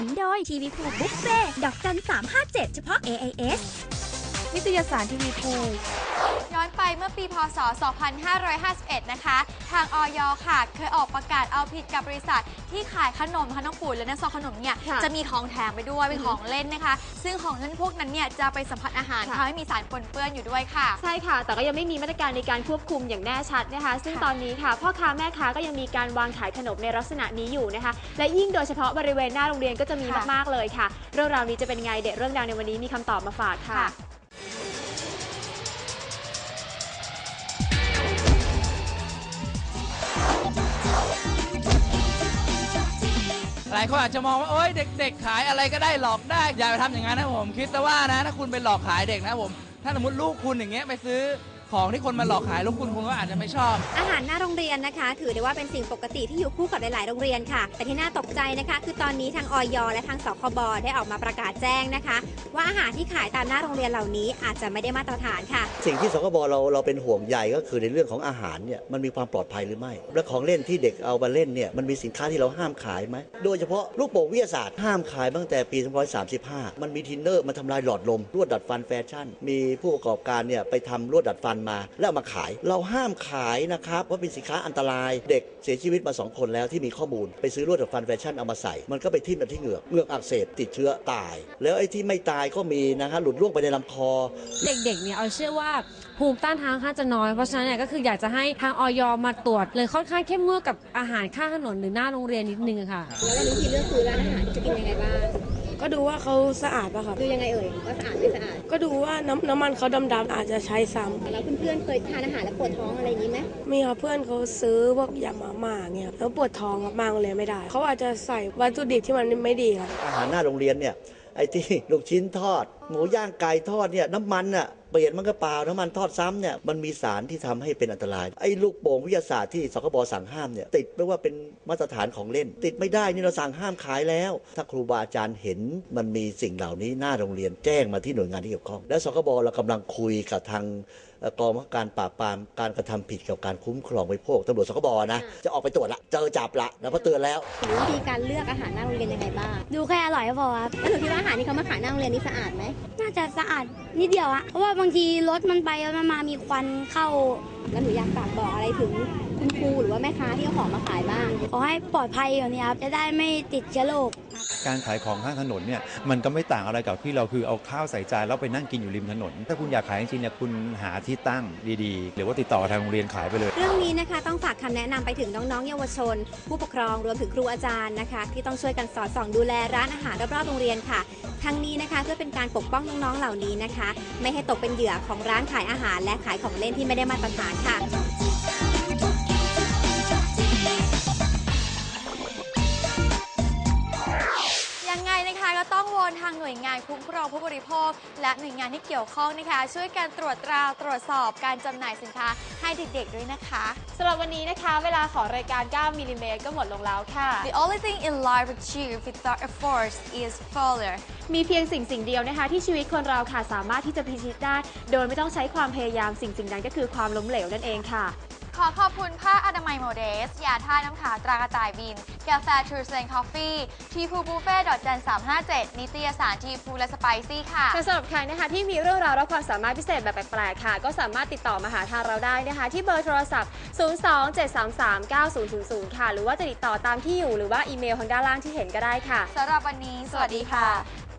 นุนโดยทีวีพูบุฟเฟ่ดอกจัน357 เฉพาะ AIS นิตยสารทีวีภูย้อนไปเมื่อปีพศ 2551 นะคะ ทางออยค่ะ เคยออกประกาศเอาผิดกับบริษัทที่ขายขนมขนมปุ๋ยและน้ำซองขนมเนี่ยค่ะจะมีของแถมไปด้วย เป็นของเล่นนะคะ ซึ่งของเล่นพวกนั้นเนี่ย จะไปสัมผัสอาหารค่ะทำให้มีสารปนเปื้อนอยู่ด้วยค่ะ ใช่ค่ะ แต่ก็ยังไม่มีมาตรการในการควบคุมอย่างแน่ชัดนะคะ ซึ่งค่ะตอนนี้ค่ะพ่อค้าแม่ค้าก็ยังมีการวางขายขนมในลักษณะนี้อยู่นะคะ และยิ่งโดยเฉพาะบริเวณหน้าโรงเรียนก็จะมีมากๆเลยค่ะ เรื่องราวนี้จะเป็นไงเด็ดเรื่องดังในวันนี้มีคำตอบมาฝากค่ะายคนอาจจะมองว่าโอ๊ยเด็ก ๆ ขายอะไรก็ได้หลอกได้ อย่าไปทำอย่างนั้นนะผม คิดแต่ว่านะถ้าคุณไปหลอกขายเด็กนะผม ถ้าสมมติลูกคุณอย่างเงี้ยไปซื้อ ของที่คนมาหลอกขายลูกคุณคุณก็อาจจะไม่ชอบ อาหารหน้าโรงเรียนนะคะ ถือได้ว่าเป็นสิ่งปกติที่อยู่คู่กับหลาย ๆ โรงเรียนค่ะ แต่ที่น่าตกใจนะคะ คือตอนนี้ทางออยและทางสคบได้ออกมาประกาศแจ้งนะคะ ว่าอาหารที่ขายตามหน้าโรงเรียนเหล่านี้อาจจะไม่ได้มาตรฐานค่ะ สิ่งที่สคบเราเราเป็นห่วงใยก็คือในเรื่องของอาหารเนี่ยมันมีความปลอดภัยหรือไม่ และของเล่นที่เด็กเอามาเล่นเนี่ยมันมีสินค้าที่เราห้ามขายไหมโดยเฉพาะลูกโป่งวิทยาศาสตร์ห้ามขายตั้งแต่ปี2535 มันมีทินเนอร์มาทำลายหลอดลมลวดดัดฟันแฟชั่น มีผู้ประกอบการเนี่ยไปทำลวดดัดฟันมา แล้วเอามาขาย เราห้ามขายนะครับว่าเป็นสินค้าอันตรายเด็กเสียชีวิตมาสองคนแล้วที่มีข้อมูล ไปซื้อลวดดัดฟันแฟชั่นเอามาใส่ มันก็ไปทิ่มกันที่เหงือกเหงือกอักเสบติดเชื้อตาย แล้วไอ้ที่ไม่ตายก็มีนะฮะหลุดล่วงไปในลำคอ เด็กๆเนี่ยเอาเชื่อว่าภูมิต้านทานค่อนข้างจะน้อยเพราะฉะนั้นเนี่ยก็คืออยากจะให้ทางออยมาตรวจเลยค่อนข้างเข้มงวดกับอาหารข้างถนนหรือหน้าโรงเรียนนิดนึงอะค่ะ แล้ววันนี้ทีเลือกซื้อร้านอาหารจะกินยังไงบ้าง ก็ดูว่าเขาสะอาดป่ะครับ ดูยังไงเอ่ยว่าสะอาดไม่สะอาด ก็ดูว่าน้ำน้ำมันเขาดำๆอาจจะใช้ซ้แล้วเพื่อนๆเคยทานอาหารแล้วปวดท้องอะไรอย่างนี้ไหมำมีครับเพื่อนเขาซื้อพวกยำมาม่าเงี้ยครับแล้วปวดท้องครับมากเลยไม่ได้ เขาอาจจะใส่วัตถุดิบที่มันไม่ดีครับ อาหารหน้าโรงเรียนเนี่ยไอ้ที่ลูกชิ้นทอด หมูย่างไก่ทอดเนี่ยน้ำมันอะ เปลี่ยนมันก็เปล่าน้ำมันทอดซ้ำเนี่ยมันมีสารที่ทำให้เป็นอันตราย ไอ้ลูกโป่งวิทยาศาสตร์ที่สคบสั่งห้ามเนี่ยติดไม่ว่าเป็นมาตรฐานของเล่น ติดไม่ได้นี่เราสั่งห้ามขายแล้ว ถ้าครูบาอาจารย์เห็นมันมีสิ่งเหล่านี้หน้าโรงเรียนแจ้งมาที่หน่วยงานที่เกี่ยวข้อง และสคบเรากำลังคุยกับทางเอ่อกองบังคับการปราบปรามการกระทำผิดเกี่ยวกับการคุ้มครองบริโภคตำรวจสคบนะ จะออกไปตรวจละเจอจับละแล้วเพราะเตือนแล้วหรือวิธีการเลือกอาหารหน้าโรงเรียนยังไงบ้างดูแค่อร่อยก็พอครับแล้วหนูคิดว่าอาหารที่เขามาขายหน้าโรงเรียนนี่สะอาดไหมน่าจะสะอาดนิดเดียวอะเพราะว่าบางทีรถมันไปแล้วมันมามีควันเข้า แล้วหนูอยากฝากบอกอะไรถึงคุณครูหรือว่าแม่ค้าที่เอาของมาขายบ้าง ขอให้ปลอดภัยกว่านี้ครับ จะได้ไม่ติดเชื้อโรคการขายของข้างถนนเนี่ยมันก็ไม่ต่างอะไรกับที่เราคือเอาข้าวใส่จานแล้วไปนั่งกินอยู่ริมถนน ถ้าคุณอยากขายจริงๆเนี่ยคุณหาที่ตั้งดีๆ หรือว่าติดต่อทางโรงเรียนขายไปเลย เรื่องนี้นะคะต้องฝากคำแนะนำไปถึงน้องๆ เยาวชน ผู้ปกครองรวมถึงครูอาจารย์นะคะ ที่ต้องช่วยกันสอดส่องดูแลร้านอาหารรอบๆโรงเรียนค่ะทั้งนี้นะคะเพื่อเป็นการปกป้องน้องๆเหล่านี้นะคะ ไม่ให้ตกเป็นเหยื่อของร้านขายอาหารและขายของเล่นที่ไม่ได้มาตรฐานค่ ก็ต้องวอนทางหน่วยงานคุ้มครองผู้บริโภค และหน่วยงานที่เกี่ยวข้องนะคะ ช่วยกันตรวจตราตรวจสอบการจำหน่ายสินค้าให้เด็กๆด้วยนะคะสำหรับวันนี้นะคะ เวลาของรายการ 9มิลลิเมตรก็หมดลงแล้วค่ะ The only thing in life achieved without effort is failure มีเพียงสิ่งสิ่งเดียวนะคะ ที่ชีวิตคนเราค่ะสามารถที่จะพิชิตได้ โดยไม่ต้องใช้ความพยายามสิ่งสิ่งนั้นก็คือความล้มเหลวนั่นเองค่ะขอขอบคุณผ้าอนามัยโมเดส ยาท่าน้ำขาวตรากระต่ายบิน กาแฟทรูเซนคอฟฟี่ ทีพูบุฟเฟ่ดอทจัน357นิตยสารทีพูและสไปซี่ค่ะแต่สำหรับใครนะคะที่มีเรื่องราวและความสามารถพิเศษแบบแปลกๆค่ะ ก็สามารถติดต่อมาหาทางเราได้นะคะ ที่เบอร์โทรศัพท์ 027339000 ค่ะ หรือว่าจะติดต่อตามที่อยู่หรือว่าอีเมลทางด้านล่างที่เห็นก็ได้ค่ะสำหรับวันนี้ สวัสดีค่ะ